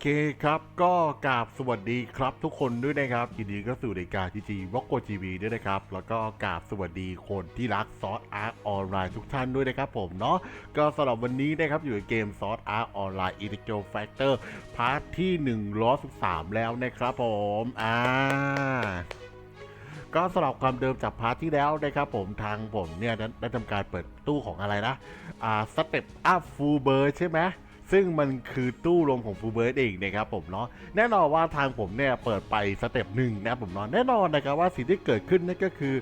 เคครับก็กราบสวัสดีครับทุกคนด้วยนะครับยินดีก็สู่รายการทีจีวอกโกจีวีด้วยนะครับ แล้วก็กราบสวัสดีคนที่รักซอสอาร์ตออนไลน์ทุกท่านด้วยนะครับผมเนาะก็สำหรับวันนี้นะครับอยู่ในเกมซอสอาร์ตออนไลน์อินดิเกลแฟกเตอร์พาร์ทที่113 แล้วนะครับผมอ่าก็สำหรับความเดิมจากพาร์ทที่แล้วนะครับผมทางผมเนี่ยได้ได้ทำการเปิดตู้ของอะไรนะอ่าสเต็ปอัพฟูเบิร์ใช่ไหม ซึ่งมันคือตู้รวมของฟูเบิร์เองนะครับผมเนาะแน่นอนว่าทางผมเนี่ยเปิดไปสเต็ปหนึ่งนะผมเนาะแน่นอนนะครับว่าสิ่งที่เกิดขึ้นนั่นก็คือ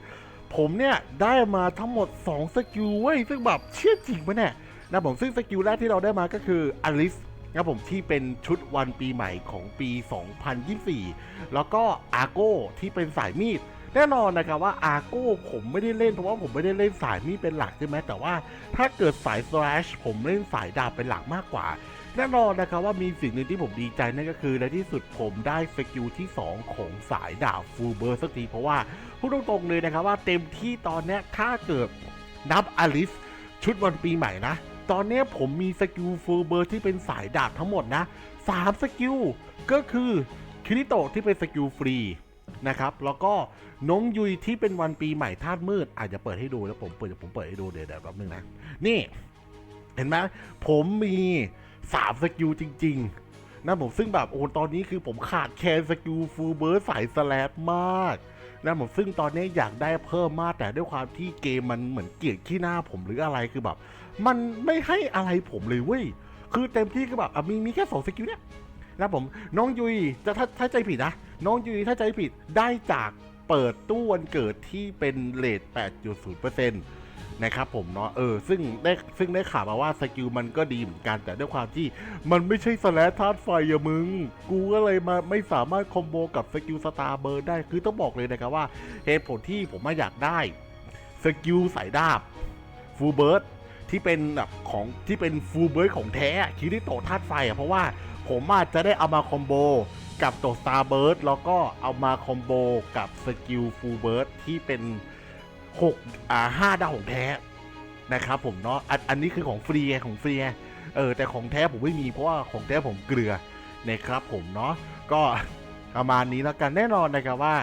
ผมเนี่ยได้มาทั้งหมด 2 สกิลเว้ยซึ่งแบบเชื่อจริงปะเนี่ยนะผมซึ่งสกิลแรกที่เราได้มาก็คืออลิสนะผมที่เป็นชุดวันปีใหม่ของปี 2024 แล้วก็อาโก้ที่เป็นสายมีด แน่นอนนะครับว่าอาโก้ผมไม่ได้เล่นเพราะว่าผมไม่ได้เล่นสายมีดเป็นหลักใช่ไหมแต่ว่าถ้าเกิดสาย slash ผมเล่นสายดาบเป็นหลักมากกว่า แน่นอนนะครับว่ามีสิ่งหนึ่งที่ผมดีใจนั่นก็คือในที่สุดผมได้สกิลที่ 2 ของสายดาบฟูเบอร์สักทีเพราะว่าพูดตรงๆเลยนะครับว่าเต็มที่ตอนนี้ถ้าเกิดนับอลิสชุดวันปีใหม่นะ ตอนนี้ผมมีสกิลฟูเบอร์ที่เป็นสายดาบทั้งหมดนะสามสกิลก็คือคิริโตะที่เป็นสกิลฟรี นะครับ แล้วก็น้องยุยที่เป็นวันปีใหม่ธาตุมืด อาจจะเปิดให้ดูแล้วผมเปิดผมเปิดให้ดูเดี๋ยวเดี๋ยวแป๊บนึงนะ นี่ เห็นไหมผมมีสามสกิลจริง ๆ นะผมซึ่งแบบโอ้ตอนนี้คือผมขาดแคลนสกิลฟูลเบิร์ดสายสแลดมากนะผมซึ่งตอนนี้อยากได้เพิ่มมากแต่ด้วยความที่เกมมันเหมือนเกลียดขี้หน้าผมหรืออะไรคือแบบ มันไม่ให้อะไรผมเลยเว้ยคือเต็มที่ก็แบบอะมีมีแค่สองสกิลเนี่ย นะผมน้องยุยจะถ้าถ้าใจผิดนะ น้องยุยถ้าใจผิดได้จากเปิดตู้วันเกิดที่เป็นเลท8.0%นะครับผมเนาะเออซึ่งได้ซึ่งได้ข่าวมาว่าสกิลมันก็ดีเหมือนกัน แต่ด้วยความที่มันไม่ใช่สแลชธาตุไฟอะมึง กูก็เลยมาไม่สามารถคอมโบกับสกิลสตาร์เบิร์ดได้คือต้องบอกเลยนะครับว่าเหตุผลที่ผมมาอยากได้สกิลสายดาบฟูเบิร์ดที่เป็นแบบของที่เป็นฟูเบิร์ดของแท้คิริโตธาตุไฟอะเพราะว่า ผมอาจจะได้เอามาคอมโบกับตัว Star Bird แล้วก็เอามาคอมโบกับสกิลฟูลเบิร์ดที่เป็น6อ่า5ดาวของแท้นะครับผมเนาะอันอันนี้คือของฟรีไงของฟรีเออแต่ของแท้ผมไม่มีเพราะว่าของแท้ผมเกลือนะครับผมเนาะก็ประมาณนี้แล้วกันแน่นอนนะครับว่า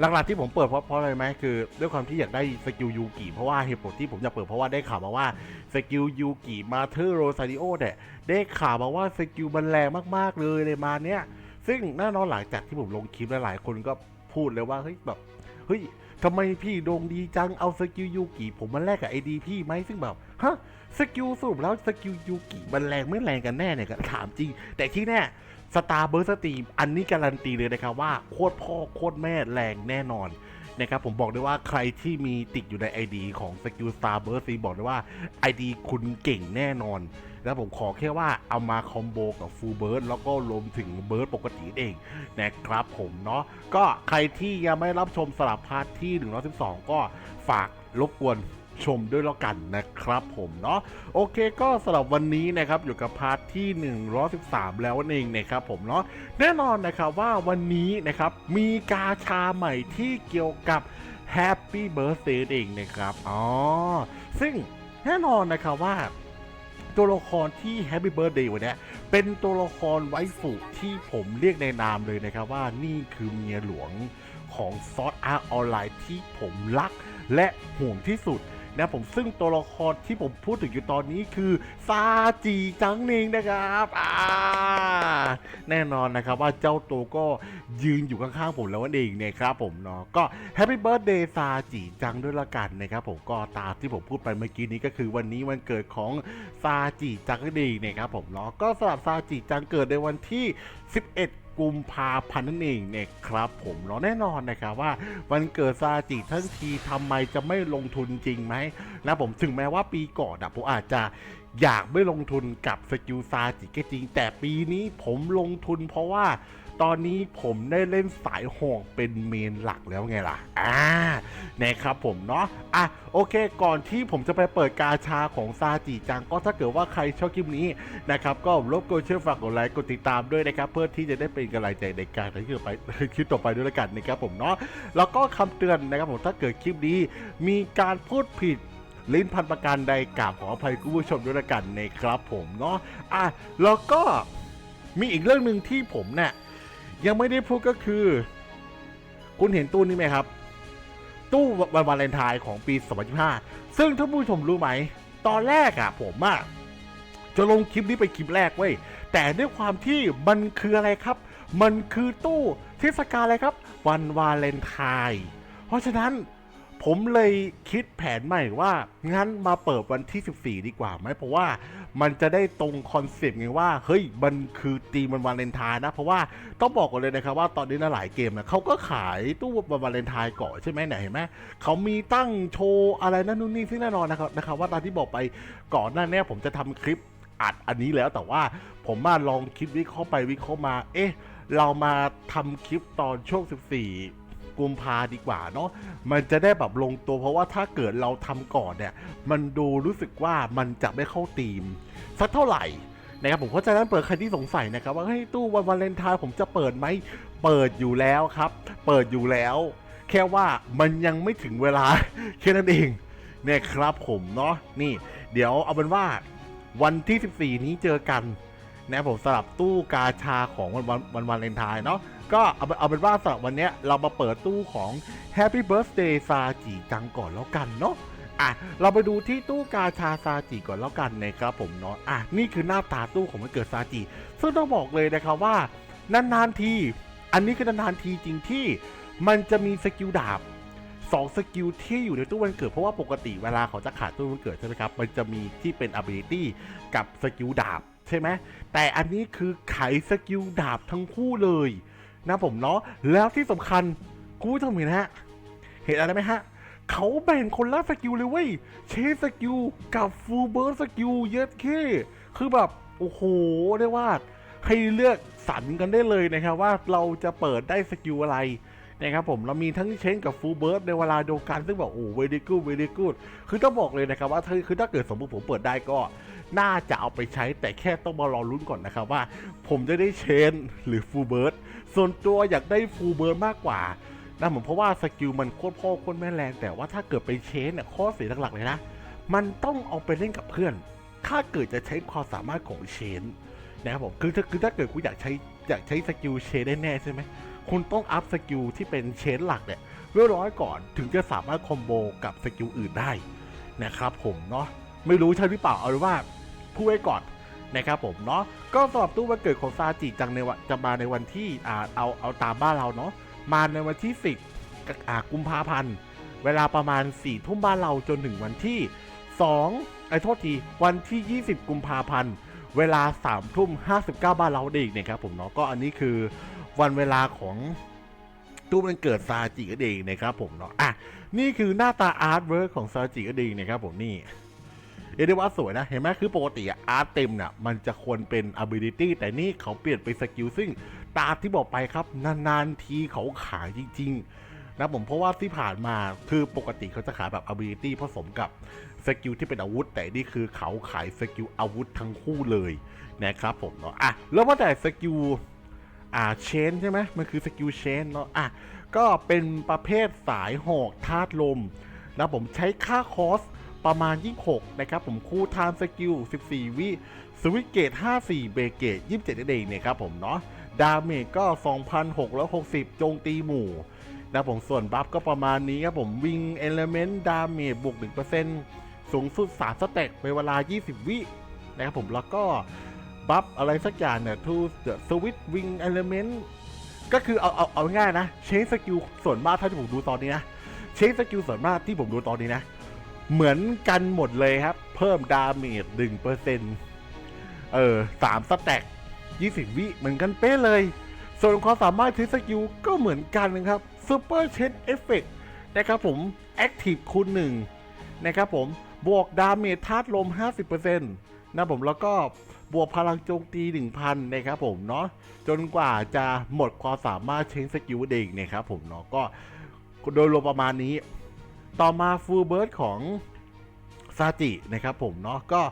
หลักๆที่ผมเปิดเพราะเพราะอะไรไหมคือ ด้วยความที่อยากได้สกิลยูกิเพราะว่าเหตุผลที่ผมอยากเปิดเพราะว่าได้ข่าวมาว่าสกิลยูกิมาเธอร์โรซาริโอเนี่ยได้ข่าวมาว่าสกิลมันแรงมากๆเลยในมาเนี้ยซึ่งแน่นอนหลังจากที่ผมลงคลิปหลายๆคนก็พูดเลยว่าเฮ้ยแบบเฮ้ยทำไมพี่โด่งดีจังเอาสกิลยูกิผมมาแลกกับไอดีพี่ไหมซึ่งแบบฮะสกิลสรุปแล้วสกิลยูกิมันแรงไม่แรงกันแน่เนี่ยก็ถามจริง แต่ที่แน่ สตาร์เบอร์สตรีมอันนี้การันตีเลยนะครับว่าโคตรพ่อโคตรแม่แรงแน่นอนนะครับผมบอกได้ว่าใครที่มีติดอยู่ใน ID ของ Skill Star Burst ซีบอกได้ว่า ID คุณเก่งแน่นอน แล้วผมขอแค่ว่าเอามาคอมโบกับ Full Burst แล้วก็รวมถึงเบิร์ดปกติเองนะครับผมเนาะก็ใครที่ยังไม่รับชมสลับพาร์ทที่ 112 ก็ฝากรบกวน ชมด้วยแล้วกันนะครับผมเนาะโอเคก็สำหรับวันนี้นะครับอยู่กับพาร์ทที่ 113 แล้วนั่นเองนะครับผมเนาะแน่นอนนะครับว่าวันนี้นะครับมีกาชาใหม่ที่เกี่ยวกับ Happy Birthday เองนะครับอ๋อซึ่งแน่นอนนะครับว่าตัวละครที่ Happy Birthday วันเนี้ยเป็นตัวละครไวฟุที่ผมเรียกในนามเลยนะครับว่านี่คือเมียหลวงของซอสอาร์ออนไลน์ที่ผมรักและห่วงที่สุด นะผมซึ่งตัวละครที่ผมพูดถึงอยู่ตอนนี้คือซาจิจังนิงนะครับอ่าแน่นอนนะครับว่าเจ้าตัวก็ยืนอยู่ข้างๆผมแล้วนั่นเองนะครับผมเนาะก็แฮปปี้เบิร์ดเดย์ซาจิจังด้วยละกันนะครับผมก็ตามที่ผมพูดไปเมื่อกี้นี้ก็คือวันนี้วันเกิดของซาจิจังนั่นเองนะครับผมเนาะก็สำหรับซาจิจังเกิดในวันที่ 11 กุมภาพันธ์นั่นเองนะครับผมเนาะแน่นอนนะครับว่าวันเกิดซาจิทั้งทีทำไมจะไม่ลงทุนจริงไหมนะผมถึงแม้ว่าปีก่อนอะผมอาจจะอยากไม่ลงทุนกับสกิลซาจิก็จริง แต่ปีนี้ผมลงทุนเพราะว่า ตอนนี้ผมได้เล่นสายหอกเป็นเมนหลักแล้วไงล่ะ อ่า นะครับผมเนาะ อะ โอเค ก่อนที่ผมจะไปเปิดกาชาของซาจิจัง ก็ถ้าเกิดว่าใครชอบคลิปนี้นะครับ ก็รบกวนช่วยฝากกดไลค์ กดติดตามด้วยนะครับ เพื่อที่จะได้เป็นกำลังใจในการที่จะไปคลิปต่อไปด้วยละกันนะครับผมเนาะ แล้วก็คำเตือนนะครับผมถ้าเกิดคลิปนี้มีการพูดผิดลิ้นพันประการใดกราบขออภัยคุณผู้ชมด้วยละกันนะครับผมเนาะ อะ แล้วก็มีอีกเรื่องหนึ่งที่ผมเนี่ย ยังไม่ได้พูดก็คือ คุณเห็นตู้นี้ไหมครับ ตู้วันวาเลนไทน์ของปี 2025 ซึ่งท่านผู้ชมรู้ไหม ตอนแรกอะผมอะจะลงคลิปนี้เป็นคลิปแรกเว้ย แต่ด้วยความที่มันคืออะไรครับ มันคือตู้เทศกาลอะไรครับ วันวาเลนไทน์เพราะฉะนั้น ผมเลยคิดแผนใหม่ว่า งั้นมาเปิดวันที่ 14 ดีกว่าไหมเพราะว่ามันจะได้ตรงคอนเซปต์ไงว่า เฮ้ย มันคือตีมันวาเลนไทน์นะ เพราะว่าต้องบอกก่อนเลยนะครับว่าตอนนี้นะหลายเกมนะเขาก็ขายตู้วันวาเลนไทน์ก่อนใช่ไหมไหนเห็นไหมเขามีตั้งโชว์อะไรนั่นนู่นนี่ซึ่งแน่นอนนะครับนะครับว่าตามที่บอกไปก่อนหน้านี้ผมจะทำคลิปอัดอันนี้แล้วแต่ว่าผมมาลองคิดวิเคราะห์ไปวิเคราะห์มา เอ๊ะ เรามาทำคลิปตอนช่วง 14 กุมภาดีกว่าเนาะมันจะได้แบบลงตัวเพราะว่าถ้าเกิดเราทำก่อนเนี่ย มันดูรู้สึกว่ามันจะไม่เข้าธีมสักเท่าไหร่นะครับผมเพราะฉะนั้นเปิดใครที่สงสัยนะครับ ว่าเฮ้ยตู้วันวาเลนไทน์ผมจะเปิดไหมเปิดอยู่แล้วครับ เปิดอยู่แล้ว แค่ว่ามันยังไม่ถึงเวลาแค่นั้นเองเนี่ยครับผมเนาะนี่ เดี๋ยวเอาเป็นว่าวันที่ 14 นี้เจอกันนะผมสลับตู้กาชาของวันวันวันวาเลนไทน์เนาะ ก็เอาเป็นเอาเป็นว่าสำหรับวันนี้เรามาเปิดตู้ของ Happy Birthday ซาจิจังก่อนแล้วกันเนาะอะเราไปดูที่ตู้กาชาซาจิก่อนแล้วกันนะครับผมเนาะอะนี่คือหน้าตาตู้ของมันเกิดซาจิซึ่งต้องบอกเลยนะครับว่านานๆที อันนี้คือนานๆทีจริงที่มันจะมีสกิลดาบสองสกิลที่อยู่ในตู้วันเกิดเพราะว่าปกติเวลาเขาจะขาดตู้วันเกิดใช่ไหมครับ มันจะมีที่เป็น ability กับสกิลดาบใช่ไหมแต่อันนี้คือไขสกิลดาบทั้งคู่เลย นะผมเนาะแล้วที่สำคัญกูจะเห็นฮะ เห็นอะไรไหมฮะเขาแบ่งคนละสกิลเลยเว้ยเชสสกิลกับฟูลเบิร์สกิลเยอะแค่คือแบบ โอ้โหเรียกว่าให้เลือกสรรกันได้เลยนะครับว่าเราจะเปิดได้สกิลอะไร นะครับผมเรามีทั้งเชนกับฟูลเบิร์สในเวลาเดียวกันซึ่งแบบโอ้เวดีกูเวดีกูคือต้องบอกเลยนะครับว่าถ้าคือถ้าเกิดสมมติผมเปิดได้ก็น่าจะเอาไปใช้แต่แค่ต้องมารอลุ้นก่อนนะครับว่า ผมจะได้เชนหรือฟูลเบิร์สส่วนตัวอยากได้ฟูลเบิร์สมากกว่านะผมเพราะว่าสกิลมันโคตรพ่อโคตรแม่แรงแต่ว่าถ้าเกิดไปเชนเนี่ยข้อเสียหลักๆเลยนะ มันต้องเอาไปเล่นกับเพื่อน ถ้าเกิดจะใช้ความสามารถของเชนนะครับผมคือถ้าคือถ้าเกิดคุณอยากใช้อยากใช้สกิลเชนได้แน่ใช่ไหม คุณต้องอัพสกิลที่เป็นเชนหลักเนี่ยเรียบร้อยก่อนถึงจะสามารถคอมโบกับสกิลอื่นได้นะครับผมเนาะไม่รู้ใช่หรือเปล่าเอาเป็นว่าพูดไว้ก่อนนะครับผมเนาะก็สำหรับตู้วันเกิดของซาจิจังในวันจะมาในวันที่อ่าเอาเอาตามบ้านเราเนาะมาในวันที่ 10กอ่ากุมภาพันธ์เวลาประมาณ4ทุ่มบ้านเราจนถึงวันที่2ไอ้โทษทีวันที่ 20 กุมภาพันธ์ เวลา3ทุ่ม59 บ้านเราเองนะครับผมเนาะก็อันนี้คือวันเวลาของตู้มันเกิดซาจิก็เองนะครับผมเนาะอะนี่คือหน้าตาอาร์ตเวิร์กของซาจิก็เองนะครับผมนี่เรียกได้ว่าสวยนะ เห็นไหมคือปกติอาร์ตเต็มเนี่ยมันจะควรเป็น ability แต่นี่เขาเปลี่ยนเป็นสกิลซึ่งตาที่บอกไปครับ นาน ๆ ทีเขาขายจริง ๆ นะผมเพราะว่าที่ผ่านมาคือปกติเขาจะขายแบบ ability ผสมกับสกิลที่เป็นอาวุธ แต่นี่คือเขาขายสกิลอาวุธทั้งคู่เลยนะครับผมเนาะอะแล้วว่าแต่สกิลอ่าเชนใช่ไหมมันคือสกิลเชนเนาะอะก็เป็นประเภทสายหอกธาตุลมนะผมใช้ค่าคอสประมาณ 26 นะครับ ผมคู่ทม์สกิล 14 วิสวิตเกต 54 เบรกเกต 27นั่นเองนะครับผมเนาะดาเมจก็ 2,660 โจงตีหมู่ นะผมส่วนบัฟก็ประมาณนี้ครับผมวิงเอลเมนต์ดาเมจบวก 1%สูงสุด 3 สเต็กในเวลา 20 วินะครับผมแล้วก็บัฟอะไรสักอย่างเนี่ยทูสวิตวิงเอลเมนต์ก็คือเอาเอาเอาง่ายนะเชสกิลส่วนมากถ้าที่ผมดูตอนนี้นะเชสกิลส่วนมากที่ผมดูตอนนี้นะ เหมือนกันหมดเลยครับ เพิ่มดาเมจ1%เออสามสแต็ก20วิเหมือนกันเป๊ะเลย ส่วนความสามารถที่สกิลก็เหมือนกันนะครับ ซูเปอร์เชนเอฟเฟกนะครับผมแอคทีฟคูณ1นะครับผมบวกดาเมจธาตุลม 50%นะผมแล้วก็บวกพลังโจมตี 1,000 นะครับผมเนาะจนกว่าจะหมดความสามารถเชนสกิลเองนะครับผมเนาะก็โดยรวมประมาณนี้ ต่อมาฟูลเบิร์ดของซาจินะครับผมเนาะก็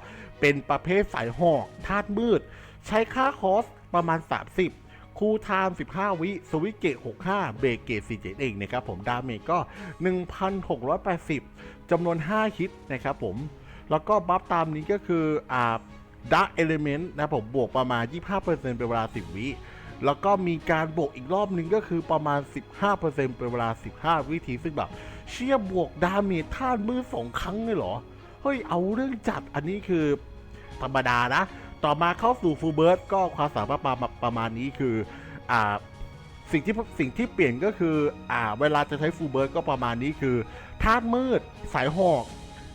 เป็นประเภทสายหอกธาตุมืด ใช้ค่าคอสประมาณ 30 คูลไทม์15 วิสวิเกต65 เบรกเกต47เองนะครับผมดาเมจก็ 1,680จำนวน 5 ฮิตนะครับผม แล้วก็บัฟตามนี้ก็คืออ่า Dark Element นะผมบวกประมาณ 25%เป็นเวลา 10 วิแล้วก็มีการบวกอีกรอบนึงก็คือประมาณ 15%เป็นเวลา 15 วิธีซึ่งแบบเชี่ยบวกดาเมจท่านมือสองครั้งเลยเหรอ เฮ้ย เอาเรื่องจัดอันนี้คือธรรมดานะ ต่อมาเข้าสู่ฟูเบิร์ตก็ความสามารถประมาณประมาณนี้คืออ่าสิ่งที่สิ่งที่เปลี่ยนก็คืออ่าเวลาจะใช้ฟูเบิร์ตก็ประมาณนี้คือธาตุมืดสายหอก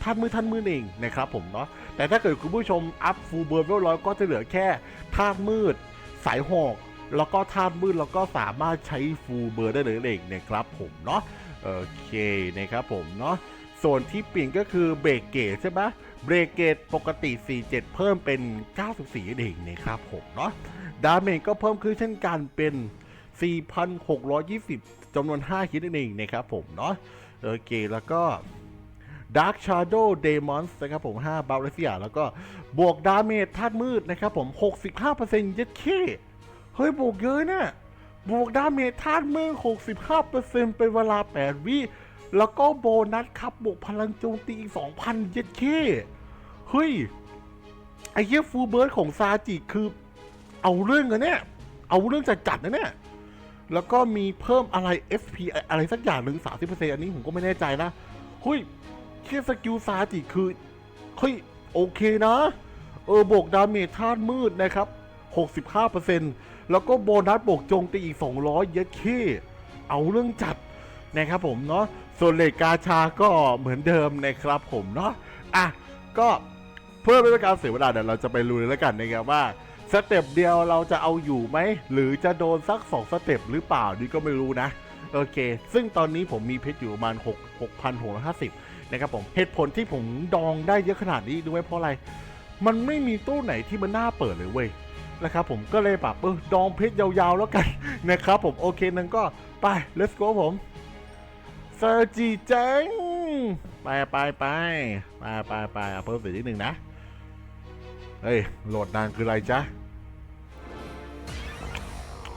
ธาตุมืดธาตุมืดเองนะครับผมเนาะแต่ถ้าเกิดคุณผู้ชมอัพฟูเบิร์ตเรียบร้อยก็จะเหลือแค่ธาตุมืดสายหอกแล้วก็ธาตุมืดแล้วก็สามารถใช้ฟูเบิร์ตได้เลยเองนะครับผมเนาะโอเคนะครับผมเนาะส่วนที่เปลี่ยนก็คือเบรกเกตใช่ไหม เบรกเกตปกติ 47 เพิ่มเป็น 94เองนะครับผมเนาะ ดาเมจก็เพิ่มขึ้นเช่นกันเป็น 4,620จำนวน 5 คิดนั่นเองนะครับผมเนาะ โอเคแล้วก็ Dark Shadow Demons นะครับผม 5บัฟแลเสียแล้วก็บวกดาเมจธาตุมืดนะครับผม 65%ยัดเคเฮ้ย บวกเยอะนะบวกดาเมจธาตุมืด65%เป็นเวลา 8 วิ แล้วก็โบนัสครับบวกพลังโจมตีอีก2,000เย็ดเคเฮ้ย ไอ้เหี้ยฟูลเบิร์ดของซาจิคือ เอาเรื่องอะเนี่ย เอาเรื่องจัดจัดนะเนี่ย แล้วก็มีเพิ่มอะไร FP อะไรสักอย่างหนึ่ง30%อันนี้ผมก็ไม่แน่ใจนะเฮ้ยแค่สกิลซาจิคือ เฮ้ย โอเคนะ เออบวกดาเมจธาตุมืดนะครับ 65%แล้วก็โบนัสบวกโจมตีอีก 200 เย็ดเคเอาเรื่องจัดนะครับผมเนาะ ส่วนเลทกาชาก็เหมือนเดิมนะครับผมเนาะอะก็เพื่อไม่เป็นการเสียเวลาเดี๋ยวเราจะไปรู้เลยแล้วกันนะครับว่าสเต็ปเดียวเราจะเอาอยู่ไหม หรือจะโดนสัก 2 สเต็ปหรือเปล่านี่ก็ไม่รู้นะ โอเค ซึ่งตอนนี้ผมมีเพชรอยู่ประมาณ 6 6,650 นะครับผมเหตุผลที่ผมดองได้เยอะขนาดนี้ดูไว้เพราะอะไร มันไม่มีตู้ไหนที่มันน่าเปิดเลยเว้ยนะครับผมก็เลยแบบเออดองเพชรยาวๆแล้วกันนะครับผมโอเคนั้นก็ไป let's go ผม เซอร์จีเจังไปไปไปไปไปไปเอาเพิ่มเสียงนิดหนึ่งนะ เฮ้ย โหลดนานคืออะไรจ๊ะ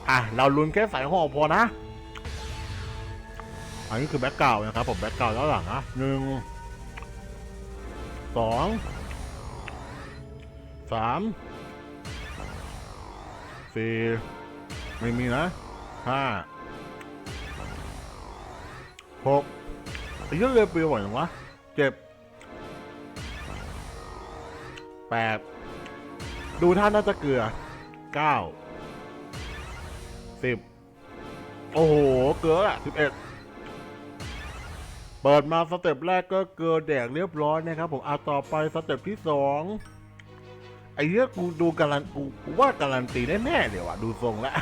อะ เราลุ้นแค่สายห่อพอนะ อันนี้คือแบ็กกรานะครับผมแบ็กกราวด้านหลังนะหนึ่งสองสามสี่ไม่มีนะห้า หกไอ้เรื่องเรือเปรียวบ่อยจังวะเจ็ดแปดดูท่าน่าจะเกลือเก้าสิบโอ้โห เกลืออะสิบเอ็ดเปิดมาสเต็ปแรกก็เกลือแดกเรียบร้อยนะครับผมอาต่อไปสเต็ปที่สองไอ้เรื่องกูดูการันกูกูว่าการันตีแน่ๆเดี๋ยวอะดูทรงแล้ว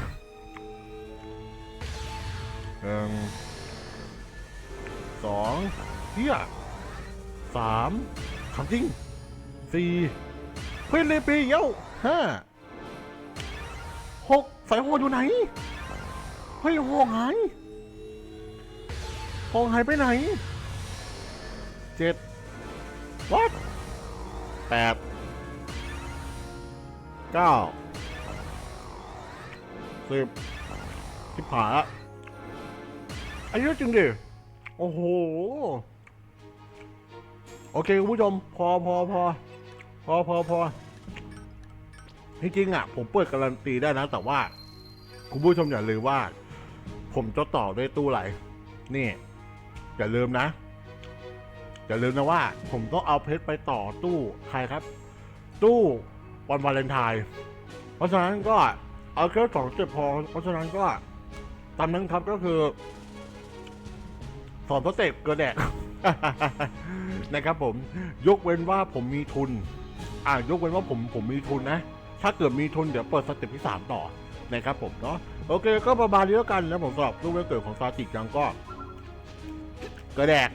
หนึ่ง สองเฮียสามคำจริงสี่เฮ้ยเลยไปเย้าห้าหกสายหัวอยู่ไหนเฮ้ยหองหายหองหายไปไหนเจ็ดวัดแปดเก้าสิบสิบผาละอายุจริงดิ โอ้โห โอเคคุณผู้ชม พอพอพอพอพอพอที่จริงอะ ผมเปิดการันตีได้นะ แต่ว่า คุณผู้ชมอย่าลืมว่า ผมจะต่อด้วยตู้ไหลนี่ อย่าลืมนะ อย่าลืมนะว่า ผมต้องเอาเพชรไปต่อตู้ใครครับ ตู้วันวาเลนไทน์เพราะฉะนั้นก็เอาแค่สองเจ็บพอเพราะฉะนั้นก็ตามนั้นครับก็คือ อนสเต็ปเกินแดก นะครับผมยกเว้นว่าผมมีทุน อ่ายกเว้นว่าผมผมมีทุนนะ ถ้าเกิดมีทุนเดี๋ยวเปิดสเต็ปที่สามต่อนะครับผมเนาะโอเค ก็ประมาณนี้แล้วกันนะผมสำหรับรูปวันเกิดของซาจิกยังก็กระแดก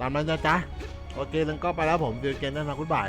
ตามนั้นนะจ๊ะโอเคนั้นก็ไปแล้วผมเจอกันนะครับคุณบ่าย